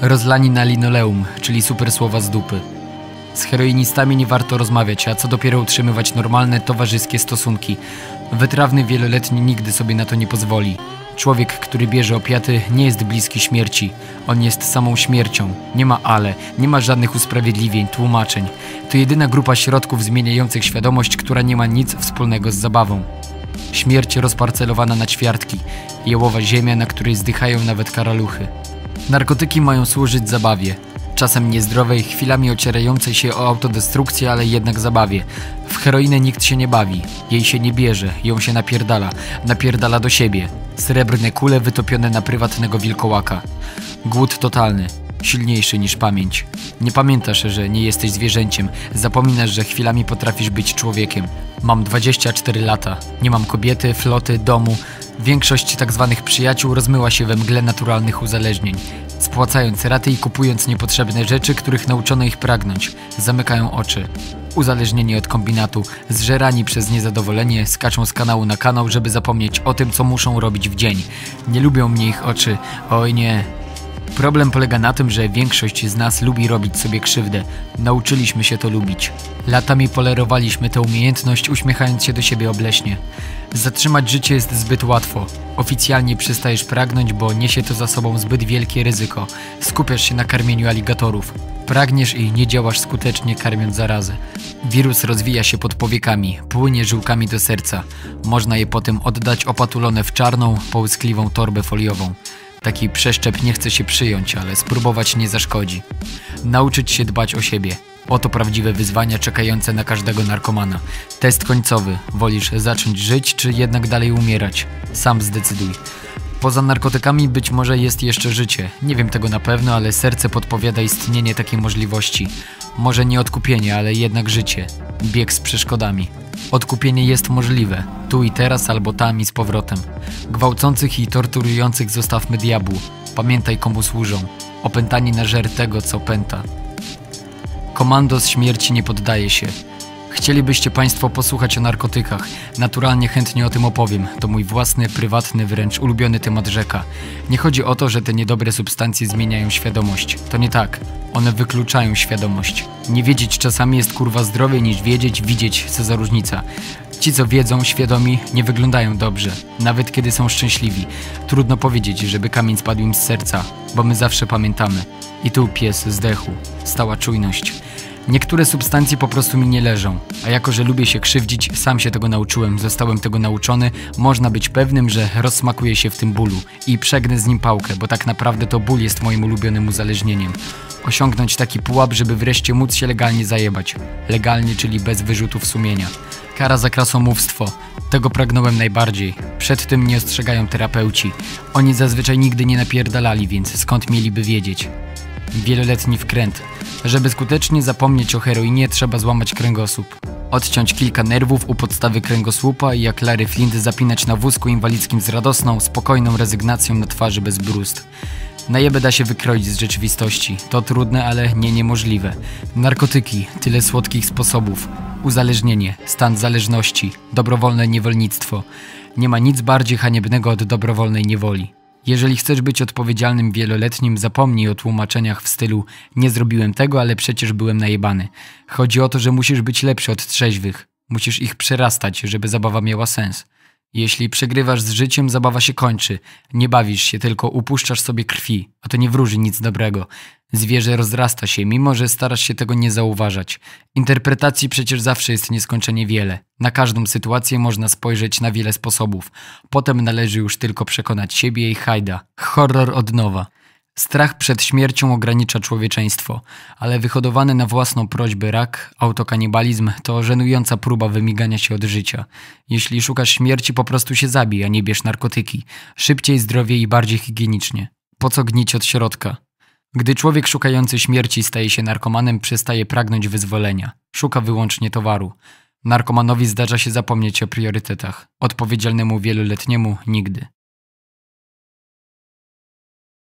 Rozlani na linoleum, czyli super słowa z dupy. Z heroinistami nie warto rozmawiać, a co dopiero utrzymywać normalne, towarzyskie stosunki. Wytrawny wieloletni nigdy sobie na to nie pozwoli. Człowiek, który bierze opiaty, nie jest bliski śmierci. On jest samą śmiercią. Nie ma ale, nie ma żadnych usprawiedliwień, tłumaczeń. To jedyna grupa środków zmieniających świadomość, która nie ma nic wspólnego z zabawą. Śmierć rozparcelowana na ćwiartki, jałowa ziemia, na której zdychają nawet karaluchy. Narkotyki mają służyć zabawie. Czasem niezdrowej, chwilami ocierającej się o autodestrukcję, ale jednak zabawie. W heroinę nikt się nie bawi, jej się nie bierze, ją się napierdala, napierdala do siebie. Srebrne kule wytopione na prywatnego wilkołaka. Głód totalny, silniejszy niż pamięć. Nie pamiętasz, że nie jesteś zwierzęciem, zapominasz, że chwilami potrafisz być człowiekiem. Mam 24 lata, nie mam kobiety, floty, domu. Większość tak zwanych przyjaciół rozmyła się we mgle naturalnych uzależnień. Spłacając raty i kupując niepotrzebne rzeczy, których nauczono ich pragnąć, zamykają oczy. Uzależnieni od kombinatu, zżerani przez niezadowolenie, skaczą z kanału na kanał, żeby zapomnieć o tym, co muszą robić w dzień. Nie lubią mnie ich oczy, oj nie, Problem polega na tym, że większość z nas lubi robić sobie krzywdę. Nauczyliśmy się to lubić. Latami polerowaliśmy tę umiejętność, uśmiechając się do siebie obleśnie. Zatrzymać życie jest zbyt łatwo. Oficjalnie przestajesz pragnąć, bo niesie to za sobą zbyt wielkie ryzyko. Skupiasz się na karmieniu aligatorów. Pragniesz i nie działasz skutecznie, karmiąc zarazę. Wirus rozwija się pod powiekami, płynie żyłkami do serca. Można je potem oddać opatulone w czarną, połyskliwą torbę foliową. Taki przeszczep nie chce się przyjąć, ale spróbować nie zaszkodzi. Nauczyć się dbać o siebie. Oto prawdziwe wyzwania czekające na każdego narkomana. Test końcowy. Wolisz zacząć żyć, czy jednak dalej umierać? Sam zdecyduj. Poza narkotykami być może jest jeszcze życie. Nie wiem tego na pewno, ale serce podpowiada istnienie takiej możliwości. Może nie odkupienie, ale jednak życie. Bieg z przeszkodami. Odkupienie jest możliwe, tu i teraz albo tam i z powrotem. Gwałcących i torturujących zostawmy diabłu. Pamiętaj komu służą. Opętani na żer tego, co pęta. Komandos śmierci nie poddaje się. Chcielibyście Państwo posłuchać o narkotykach. Naturalnie chętnie o tym opowiem. To mój własny, prywatny, wręcz ulubiony temat rzeka. Nie chodzi o to, że te niedobre substancje zmieniają świadomość. To nie tak. One wykluczają świadomość. Nie wiedzieć czasami jest kurwa zdrowie niż wiedzieć, widzieć, co za różnica. Ci, co wiedzą, świadomi, nie wyglądają dobrze, nawet kiedy są szczęśliwi. Trudno powiedzieć, żeby kamień spadł im z serca, bo my zawsze pamiętamy. I tu pies zdechł. Stała czujność. Niektóre substancje po prostu mi nie leżą, a jako że lubię się krzywdzić, sam się tego nauczyłem, zostałem tego nauczony, można być pewnym, że rozsmakuję się w tym bólu i przegnę z nim pałkę, bo tak naprawdę to ból jest moim ulubionym uzależnieniem. Osiągnąć taki pułap, żeby wreszcie móc się legalnie zajebać. Legalnie, czyli bez wyrzutów sumienia. Kara za krasomówstwo. Tego pragnąłem najbardziej. Przed tym nie ostrzegają terapeuci. Oni zazwyczaj nigdy nie napierdalali, więc skąd mieliby wiedzieć? Wieloletni wkręt. Żeby skutecznie zapomnieć o heroinie, trzeba złamać kręgosłup. Odciąć kilka nerwów u podstawy kręgosłupa i jak Larry Flint zapinać na wózku inwalidzkim z radosną, spokojną rezygnacją na twarzy bez brust. Najebę da się wykroić z rzeczywistości. To trudne, ale nie niemożliwe. Narkotyki, tyle słodkich sposobów. Uzależnienie, stan zależności, dobrowolne niewolnictwo. Nie ma nic bardziej haniebnego od dobrowolnej niewoli. Jeżeli chcesz być odpowiedzialnym wieloletnim, zapomnij o tłumaczeniach w stylu nie zrobiłem tego, ale przecież byłem najebany. Chodzi o to, że musisz być lepszy od trzeźwych. Musisz ich przerastać, żeby zabawa miała sens. Jeśli przegrywasz z życiem, zabawa się kończy. Nie bawisz się, tylko upuszczasz sobie krwi, a to nie wróży nic dobrego. Zwierzę rozrasta się, mimo że starasz się tego nie zauważać. Interpretacji przecież zawsze jest nieskończenie wiele. Na każdą sytuację można spojrzeć na wiele sposobów. Potem należy już tylko przekonać siebie i hajda. Horror od nowa. Strach przed śmiercią ogranicza człowieczeństwo, ale wyhodowany na własną prośbę rak, autokanibalizm to żenująca próba wymigania się od życia. Jeśli szukasz śmierci, po prostu się zabij, a nie bierz narkotyki. Szybciej, zdrowiej i bardziej higienicznie. Po co gnić od środka? Gdy człowiek szukający śmierci staje się narkomanem, przestaje pragnąć wyzwolenia. Szuka wyłącznie towaru. Narkomanowi zdarza się zapomnieć o priorytetach. Odpowiedzialnemu wieloletniemu nigdy.